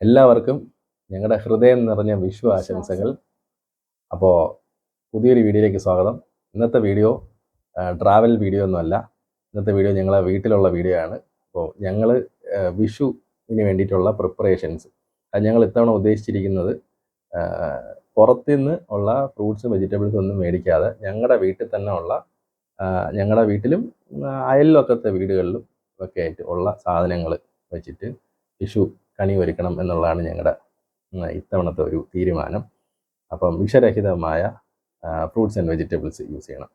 എല്ലാവർക്കും ഞങ്ങളുടെ ഹൃദയം നിറഞ്ഞ വിഷു ആശംസകൾ. അപ്പോൾ പുതിയൊരു വീഡിയോയിലേക്ക് സ്വാഗതം. ഇന്നത്തെ വീഡിയോ ട്രാവൽ വീഡിയോ ഒന്നുമല്ല ഇന്നത്തെ വീഡിയോ ഞങ്ങളെ വീട്ടിലുള്ള വീഡിയോ ആണ്. അപ്പോൾ ഞങ്ങൾ വിഷുവിന് വേണ്ടിയിട്ടുള്ള പ്രിപ്പറേഷൻസ് അത് ഞങ്ങൾ ഇത്തവണ ഉദ്ദേശിച്ചിരിക്കുന്നത് പുറത്തു പുറത്തുനിന്ന് ഉള്ള ഫ്രൂട്ട്സും വെജിറ്റബിൾസും ഒന്നും മേടിക്കാതെ ഞങ്ങളുടെ വീട്ടിൽ തന്നെ ഉള്ള ഞങ്ങളുടെ വീട്ടിലും അയലിലൊക്കത്തെ അയൽവക്കത്തെ വീടുകളിലും ഒക്കെ ആയിട്ട് ഉള്ള സാധനങ്ങൾ വെച്ചിട്ട് വിഷു കണി ഒരുക്കണം എന്നുള്ളതാണ് ഞങ്ങളുടെ ഇത്തവണത്തെ ഒരു തീരുമാനം. അപ്പം വിഷരഹിതമായ ഫ്രൂട്ട്സ് ആൻഡ് വെജിറ്റബിൾസ് യൂസ് ചെയ്യണം.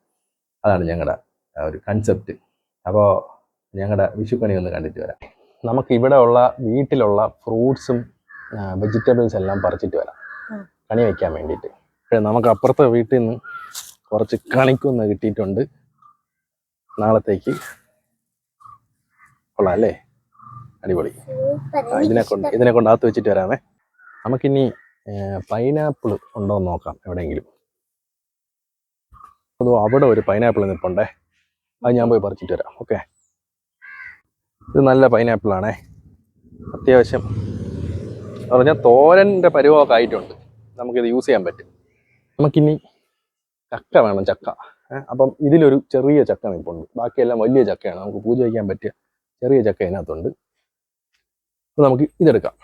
അതാണ് ഞങ്ങളുടെ ഒരു കൺസെപ്റ്റ് അപ്പോൾ ഞങ്ങളുടെ വിഷുക്കണി ഒന്ന് കണ്ടിട്ട് വരാം. നമുക്ക് ഇവിടെ ഉള്ള വീട്ടിലുള്ള ഫ്രൂട്ട്സും വെജിറ്റബിൾസ് എല്ലാം പറിച്ചിട്ട് വരാം. കണി വയ്ക്കാൻ വേണ്ടിയിട്ട്. പക്ഷേ നമുക്ക് അപ്പുറത്തെ വീട്ടിൽ നിന്ന് കുറച്ച് കണിക്കൊന്ന് കിട്ടിയിട്ടുണ്ട്. നാളത്തേക്ക് കൊള്ളാം അല്ലേ? അടിപൊളി. ഇതിനെ കൊണ്ട് ഇതിനെ കൊണ്ട് അകത്ത് വെച്ചിട്ട് വരാമേ. നമുക്കിനി പൈനാപ്പിൾ ഉണ്ടോ എന്ന് നോക്കാം എവിടെയെങ്കിലും. അതോ അവിടെ ഒരു പൈനാപ്പിൾ നിൽപ്പുണ്ടേ? അത് ഞാൻ പോയി പറിച്ചിട്ട് വരാം ഓക്കെ. ഇത് നല്ല പൈനാപ്പിളാണേ അത്യാവശ്യം പറഞ്ഞാൽ തോരന്റെ പരുവമൊക്കെ ആയിട്ടുണ്ട്. നമുക്കിത് യൂസ് ചെയ്യാൻ പറ്റും. നമുക്കിനി ചക്ക വേണം ചക്ക. അപ്പം ഇതിലൊരു ചെറിയ ചക്ക നിൽപ്പുണ്ട്. ബാക്കിയെല്ലാം വലിയ ചക്കയാണ്. നമുക്ക് പൂജ വയ്ക്കാൻ പറ്റിയ ചെറിയ ചക്ക ഇതിനകത്തുണ്ട്. അപ്പോൾ നമുക്ക് ഇതെടുക്കാം.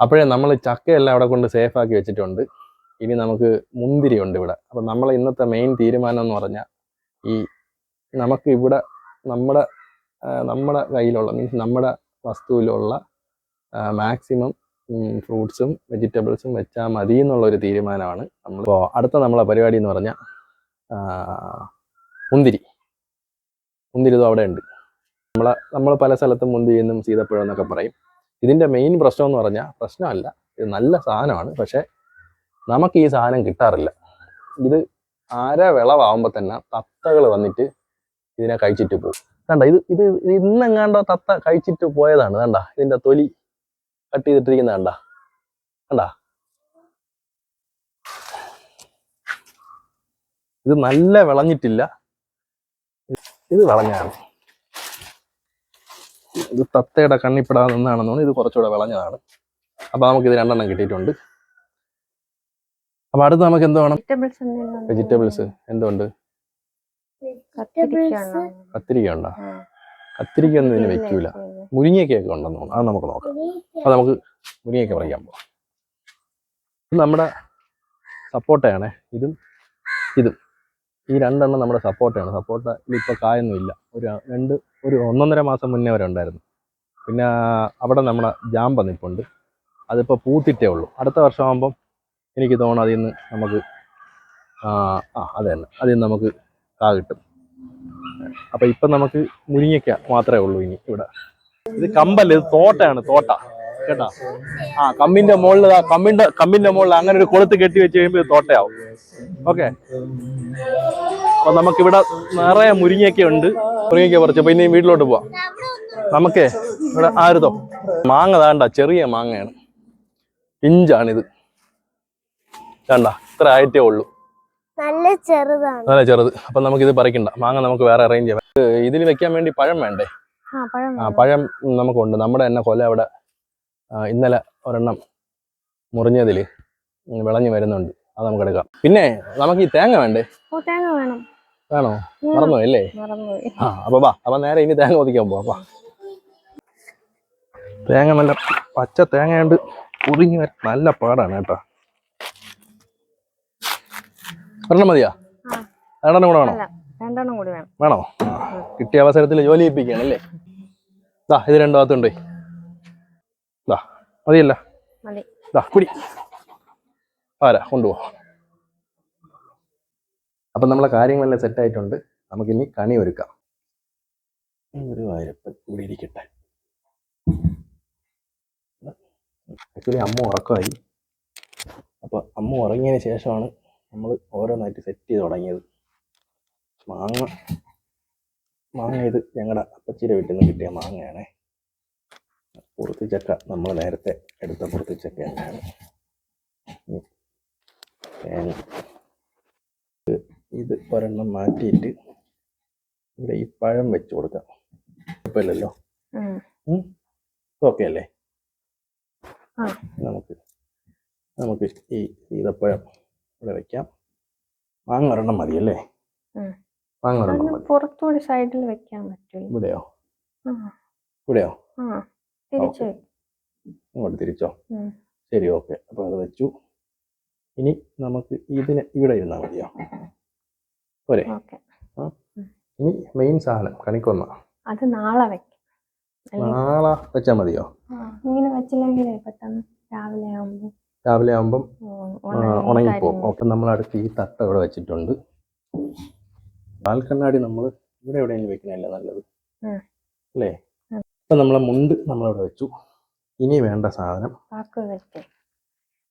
അപ്പോഴേ നമ്മൾ ചക്കയെല്ലാം അവിടെ കൊണ്ട് സേഫാക്കി വെച്ചിട്ടുണ്ട്. ഇനി നമുക്ക് മുന്തിരി ഉണ്ട് ഇവിടെ. അപ്പം നമ്മൾ ഇന്നത്തെ മെയിൻ തീരുമാനം എന്ന് പറഞ്ഞാൽ ഈ നമുക്ക് ഇവിടെ നമ്മുടെ നമ്മുടെ കയ്യിലുള്ള മീൻസ് നമ്മുടെ വസ്തുവിലുള്ള മാക്സിമം ഫ്രൂട്ട്സും വെജിറ്റബിൾസും വെച്ചാൽ മതി എന്നുള്ളൊരു തീരുമാനമാണ് നമ്മൾ ഇപ്പോൾ അടുത്ത നമ്മളെ പരിപാടി എന്ന് പറഞ്ഞാൽ മുന്തിരി. മുന്തിരി ഇതും അവിടെ ഉണ്ട്. നമ്മളെ നമ്മൾ പല സ്ഥലത്തും മുന്തിരി എന്നും എന്നൊക്കെ പറയും. ഇതിന്റെ മെയിൻ പ്രശ്നം എന്ന് പറഞ്ഞാൽ പ്രശ്നമല്ല ഇത് നല്ല സാധനമാണ് പക്ഷേ നമുക്ക് ഈ സാധനം കിട്ടാറില്ല. ഇത് ആര വിളവാകുമ്പോൾ തന്നെ തത്തകൾ വന്നിട്ട് ഇതിനെ കഴിച്ചിട്ട് പോകും. കണ്ട ഇത് ഇത് ഇന്നെങ്ങാണ്ടോ തത്ത കഴിച്ചിട്ട് പോയതാണ് കണ്ട ഇതിന്റെ തൊലി. കട്ട് ചെയ്തിട്ടിരിക്കുന്ന കണ്ട? കണ്ട? ഇത് നല്ല വിളഞ്ഞിട്ടില്ല. ഇത് വിളഞ്ഞാണ് ഇത് തത്തയുടെ കണ്ണിപ്പെടാതെ നിന്നാണെന്ന് തോന്നുന്നു. ഇത് കുറച്ചുകൂടെ വിളഞ്ഞതാണ്. അപ്പൊ നമുക്ക് ഇത് രണ്ടെണ്ണം കിട്ടിയിട്ടുണ്ട്. അപ്പൊ അടുത്ത് നമുക്ക് എന്തോ വേണം വെജിറ്റബിൾസ് എന്തുണ്ട്? കത്തിരിക്ക ഉണ്ടോ? ഒന്നും ഇതിന് വെക്കൂല. ഇല്ല. മുരിങ്ങയൊക്കെ ഉണ്ടെന്ന് തോന്നുന്നു. അത് നമുക്ക് നോക്കാം. അത് നമുക്ക് മുരിങ്ങയൊക്കെ പറയാൻ ഇത് നമ്മുടെ സപ്പോട്ടയാണ്. ഇതും ഇതും. ഈ രണ്ടെണ്ണം നമ്മുടെ സപ്പോട്ടയാണ്. സപ്പോർട്ട ഇപ്പൊ കായൊന്നും ഇല്ല. ഒരു രണ്ട് ഒരു ഒന്നൊന്നര മാസം മുന്നേ വരെ ഉണ്ടായിരുന്നു. പിന്നെ അവിടെ നമ്മുടെ ജാമ്പ നിൽപ്പുണ്ട് അതിപ്പോൾ പൂത്തിട്ടേ ഉള്ളൂ. അടുത്ത വർഷമാകുമ്പം എനിക്ക് തോന്നുന്നു അതിൽ നിന്ന് നമുക്ക് ആ അതെ അത് തന്നെ. അതിൽ നിന്ന് നമുക്ക് കാ കിട്ടും. അപ്പം ഇപ്പം നമുക്ക് മുരിങ്ങയ്ക്ക മാത്രമേ ഉള്ളൂ ഇനി ഇവിടെ. ഇത് കമ്പല്ല? ഇത് തോട്ടയാണ് തോട്ട. കേട്ടാ? ആ കമ്പിന്റെ മുകളിൽ കമ്പിന്റെ കമ്പിന്റെ മുകളിൽ അങ്ങനെ ഒരു കൊളുത്ത് കെട്ടി വെച്ച് കഴിയുമ്പോൾ ഇത് തോട്ടയാവും. ഓക്കെ. അപ്പൊ നമുക്കിവിടെ നിറയെ മുരിങ്ങയൊക്കെ ഉണ്ട്. മുരിങ്ങയ്ക്ക പറിച്ചു. അപ്പൊ ഇനി വീട്ടിലോട്ട് പോവാം. നമുക്കേ ഇവിടെ ആരുതോ മാങ്ങ താണ്ട ചെറിയ മാങ്ങയാണ്. ഇഞ്ചാണിത്. കണ്ട ഇത്ര ആയിട്ടേ ഉള്ളൂ. നല്ല ചെറുതാണ്. നല്ല ചെറുത്. അപ്പൊ നമുക്ക് ഇത് പറിക്കണ്ട. മാങ്ങ നമുക്ക് വേറെ അറേഞ്ച് ചെയ്യാം. ഇതിൽ വെക്കാൻ വേണ്ടി പഴം വേണ്ടേ? ആ പഴം നമുക്കുണ്ട്. നമ്മുടെ തന്നെ കൊല അവിടെ ഇന്നലെ ഒരെണ്ണം മുറിഞ്ഞതിൽ വിളഞ്ഞു വരുന്നുണ്ട്. അത് നമുക്ക് എടുക്കാം. പിന്നെ നമുക്ക് ഈ തേങ്ങ വേണ്ടേ? തേങ്ങ വേണം. വേണോ? ഉം. മറന്നു അല്ലേ? ആ അപ്പൊ വാ. അപ്പൊ നേരെ ഇനി തേങ്ങ ഒതിക്കാൻ പോവാ. തേങ്ങ നല്ല പച്ച തേങ്ങയുണ്ട്. കുറിഞ്ഞു വരാൻ നല്ല പാടാണ് കേട്ടോ. ഒരെണ്ണം മതിയാ. രണ്ടെണ്ണം കൂടെ വേണോ? രണ്ടെണ്ണം കൂടി വേണം. വേണോ? കിട്ടിയ അവസരത്തിൽ ജോലി ചെയ്യിപ്പിക്കുകയാണല്ലേ ദാ ഇത് രണ്ടു ഭാഗത്തുണ്ട്. ദാ മതിയല്ല. ദാ കുടി. ആരാ? കൊണ്ടുപോ. അപ്പം നമ്മളെ കാര്യങ്ങളെല്ലാം സെറ്റ് ആയിട്ടുണ്ട്. നമുക്കിനി കണി ഒരുക്കാം. ഒരു വായരപ്പൻ ഇവിടെ ഇരിക്കട്ടെ. ആക്ച്വലി അമ്മ ഉറക്കമായി. അപ്പൊ അമ്മ ഉറങ്ങിയതിന് ശേഷമാണ് നമ്മൾ ഓരോന്നായിട്ട് സെറ്റ് ചെയ്ത് തുടങ്ങിയത്. മാങ്ങ മാങ്ങ ഇത് ഞങ്ങളുടെ അപ്പച്ചിയുടെ വീട്ടിൽ നിന്ന് കിട്ടിയ മാങ്ങയാണേ. പുറത്തിച്ചക്ക നമ്മൾ നേരത്തെ എടുത്ത പുറത്തിച്ചക്ക തന്നെയാണ് തേങ്ങ. ഇത് ഇത് ഒരെണ്ണം മാറ്റിയിട്ട് ഇവിടെ ഈ പഴം വെച്ച് കൊടുക്കാം. കുഴപ്പമില്ലല്ലോ? ഓക്കെ അല്ലേ? നമുക്ക് നമുക്ക് ഈ സീതപ്പഴം ഇവിടെ വെക്കാം. മാങ്ങ ഒരെണ്ണം മതിയല്ലേ അല്ലേ മാങ്ങ ഒരെണ്ണം മതി സൈഡിൽ വെക്കാൻ പറ്റില്ല. ഇവിടെയോ? ഇവിടെയോ? ഇങ്ങോട്ട് തിരിച്ചോ? ശരി ഓക്കെ. അപ്പോൾ അത് വെച്ചു. ഇനി നമുക്ക് ഇതിന് ഇവിടെ ഇരുന്നാൽ മതിയോ? പോരെ. ഇനി മെയിൻ സാധനം കണിക്കൊന്ന. അത് നാളെ വെക്കാം? നാളെ വെച്ചാൽ മതിയോ? ഇങ്ങനെ വെച്ചില്ലെങ്കിലേ പെട്ടെന്ന് രാവിലെ ആവുമ്പോൾ രാവിലെ ആകുമ്പം ഉണങ്ങിപ്പോകും അപ്പം നമ്മൾ അടുത്ത് ഈ തട്ട ഇവിടെ വെച്ചിട്ടുണ്ട്. പാൽക്കണ്ണാടി നമ്മൾ ഇവിടെ എവിടെയെങ്കിലും വെക്കണല്ലേ നല്ലത്. അല്ലേ? ഉം. അപ്പം നമ്മളെ മുണ്ട് നമ്മളിവിടെ വെച്ചു. ഇനി വേണ്ട സാധനം.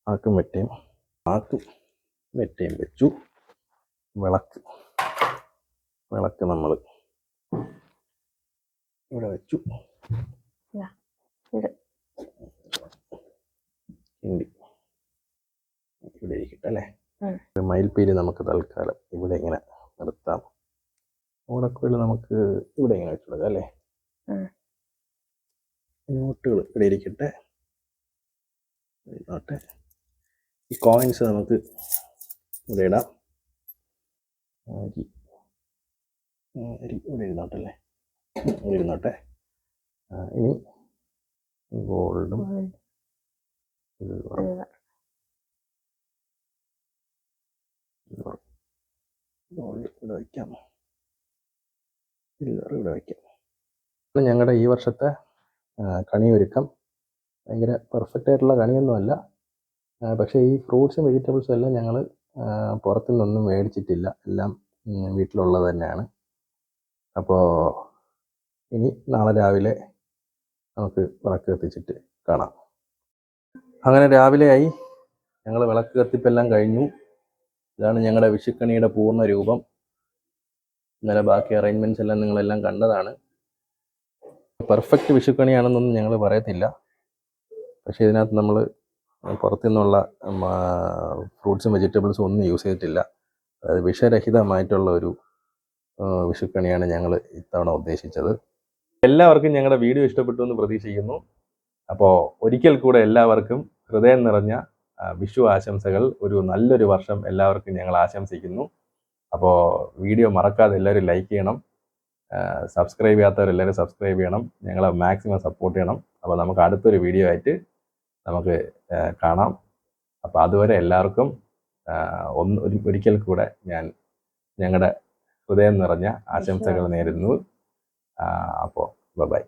ആക്കും വെറ്റയും ആക്കും വെറ്റയും വെച്ചു. വിളക്ക്. വിളക്ക് നമ്മൾ ഇവിടെ വെച്ചു. കിണ്ടി ഇവിടെ ഇരിക്കട്ടെ അല്ലേ? മയിൽപ്പീലി നമുക്ക് തൽക്കാലം ഇവിടെ ഇങ്ങനെ നിർത്താം. ഓടക്കുഴൽ നമുക്ക് ഇവിടെ ഇങ്ങനെ വെച്ചു അല്ലേ? നോട്ടുകൾ ഇവിടെ ഇരിക്കട്ടെ. നോട്ടെ ഈ കോയിൻസ് നമുക്ക് ഇവിടെ ഇടാം. അരി. അരി ഇവിടെ ഇരുന്നോട്ടെ അല്ലേ ഇവിടെ ഇരുന്നോട്ടെ ഇനി ഗോൾഡും gold, സിൽവറും silver. സിൽവർ ഗോൾഡ് ഇവിടെ വയ്ക്കാം. സിൽവർ ഇവിടെ വയ്ക്കാം. ഞങ്ങളുടെ ഈ വർഷത്തെ കണി കണിയൊരുക്കം ഭയങ്കര പെർഫെക്റ്റ് ആയിട്ടുള്ള കണിയൊന്നുമല്ല. പക്ഷേ ഈ ഫ്രൂട്ട്സും വെജിറ്റബിൾസും എല്ലാം ഞങ്ങൾ പുറത്തു നിന്നൊന്നും മേടിച്ചിട്ടില്ല. എല്ലാം വീട്ടിലുള്ളത് തന്നെയാണ്. അപ്പോൾ ഇനി നാളെ രാവിലെ നമുക്ക് വിളക്ക് കത്തിച്ചിട്ട് കാണാം. അങ്ങനെ രാവിലെയായി. ഞങ്ങൾ വിളക്ക് കത്തിപ്പെല്ലാം കഴിഞ്ഞു. ഇതാണ് ഞങ്ങളുടെ വിഷുക്കണിയുടെ പൂർണ രൂപം. ഇന്നലെ ബാക്കി അറേഞ്ച്മെന്റ്സ് എല്ലാം നിങ്ങളെല്ലാം കണ്ടതാണ്. പെർഫെക്റ്റ് വിഷുക്കണിയാണെന്നൊന്നും ഞങ്ങൾ പറയത്തില്ല. പക്ഷേ ഇതിനകത്ത് നമ്മൾ പുറത്തു നിന്നുള്ള ഫ്രൂട്ട്സും വെജിറ്റബിൾസും ഒന്നും യൂസ് ചെയ്തിട്ടില്ല. അതായത് വിഷരഹിതമായിട്ടുള്ള ഒരു വിഷുക്കണിയാണ് ഞങ്ങൾ ഇത്തവണ ഉദ്ദേശിച്ചത്. എല്ലാവർക്കും ഞങ്ങളുടെ വീഡിയോ ഇഷ്ടപ്പെട്ടു എന്ന് പ്രതീക്ഷിക്കുന്നു. അപ്പോൾ ഒരിക്കൽ കൂടെ എല്ലാവർക്കും ഹൃദയം നിറഞ്ഞ വിഷു ആശംസകൾ ഒരു നല്ലൊരു വർഷം എല്ലാവർക്കും ഞങ്ങൾ ആശംസിക്കുന്നു. അപ്പോൾ വീഡിയോ മറക്കാതെ എല്ലാവരും ലൈക്ക് ചെയ്യണം. സബ്സ്ക്രൈബ് ചെയ്യാത്തവരെല്ലാവരും സബ്സ്ക്രൈബ് ചെയ്യണം. ഞങ്ങളെ മാക്സിമം സപ്പോർട്ട് ചെയ്യണം. അപ്പോൾ നമുക്ക് അടുത്തൊരു വീഡിയോ ആയിട്ട് നമുക്ക് കാണാം. അപ്പോൾ അതുവരെ എല്ലാവർക്കും ഒന്ന് ഒരു- ഒരിക്കൽ കൂടെ ഞാൻ ഞങ്ങളുടെ ഹൃദയം നിറഞ്ഞ ആശംസകൾ നേരുന്നു. അപ്പോൾ ബൈ